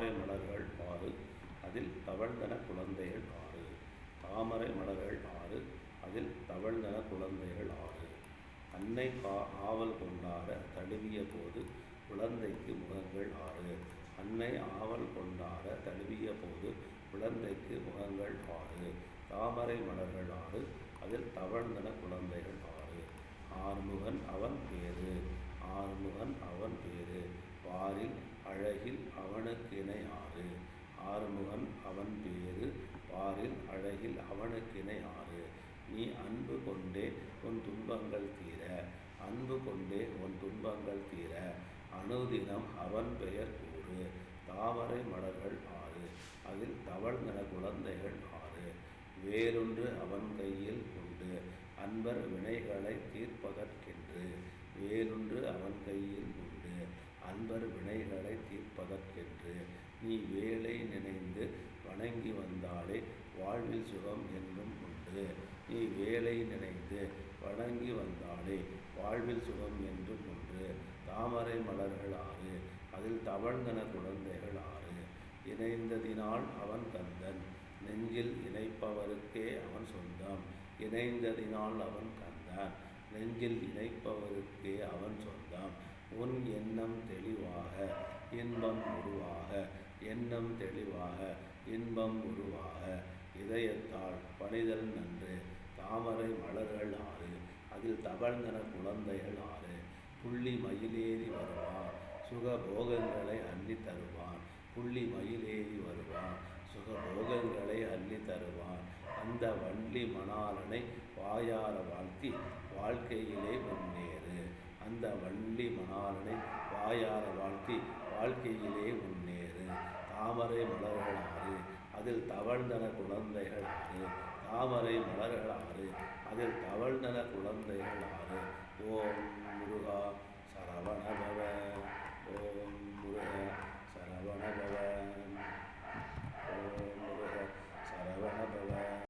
தாமரை மலர்கள் ஆறு அதில் தவழ்ந்தன குழந்தைகள் ஆறு. தாமரை மலர்கள் ஆறு அதில் தவழ்ந்தன குழந்தைகள் ஆறு. அன்னை கா ஆவல் கொண்டாட தழுவிய போது குழந்தைக்கு முகங்கள் ஆறு. அன்னை ஆவல் கொண்டாட தழுவிய போது குழந்தைக்கு முகங்கள் ஆறு. தாமரை மலர்கள் ஆறு அதில் தவழ்ந்தன குழந்தைகள் ஆறு. ஆறுமுகன் அவன் பேரு ஆறுமுகன் அவன் பேரு பாரில் அழகில் அவனுக்கிணை ஆறு. ஆறுமுகன் அவன் பேரு பாரில் அழகில் அவனுக்கிணை ஆறு. நீ அன்பு கொண்டே உன் துன்பங்கள் தீர அன்பு கொண்டே உன் துன்பங்கள் தீர அனுதினம் அவன் பெயர் கூறு. தாவரை மலர்கள் ஆறு அதில் தவழ்ந்தன குழந்தைகள் ஆறு. வேறொன்று அவன் கையில் உண்டு அன்பர் வினைகளை தீர்ப்பதற்கென்று வேறொன்று அன்பர் வினைகளை தீர்ப்பதற்கென்று நீ வேலை நினைந்து வணங்கி வந்தாலே வாழ்வில் சுகம் என்றும் உண்டு. நீ வேலை நினைந்து வணங்கி வந்தாலே வாழ்வில் சுகம் என்றும் உண்டு. தாமரை மலர்கள் ஆறு அதில் தவழ்ந்தன குழந்தைகள் ஆறு. இணைந்ததினால் அவன் கந்தன் நெஞ்சில் இணைப்பவருக்கே அவன் சொந்தம். இணைந்ததினால் அவன் கந்தான் நெஞ்சில் இணைப்பவருக்கே அவன் சொந்தம். உன் எண்ணம் தெளிவாக இன்பம் உருவாக எண்ணம் தெளிவாக இன்பம் உருவாக. இதயத்தால் பணிதல் நன்று தாமரை மலர்கள் ஆறு அதில் தவழ்ந்தன குழந்தைகள் ஆறு. புள்ளி மயிலேறி வருவான் சுகபோகங்களை அள்ளி தருவான் புள்ளி மயிலேறி வருவான் சுகபோகங்களை அள்ளி தருவான் அந்த வள்ளி மணாலனை வாயார வாழ்த்தி வாழ்க்கையிலே முன்னேறு. அந்த வள்ளி மணாலனை வாயார வாழ்த்தி வாழ்க்கையிலே முன்னேறு. தாமரை மலர்களாறு அதில் தவழ்ந்தன குழந்தைகள் ஆறு. தாமரை மலர்களாறு அதில் தவழ்ந்தன குழந்தைகள் ஆறு. ஓம் முருகா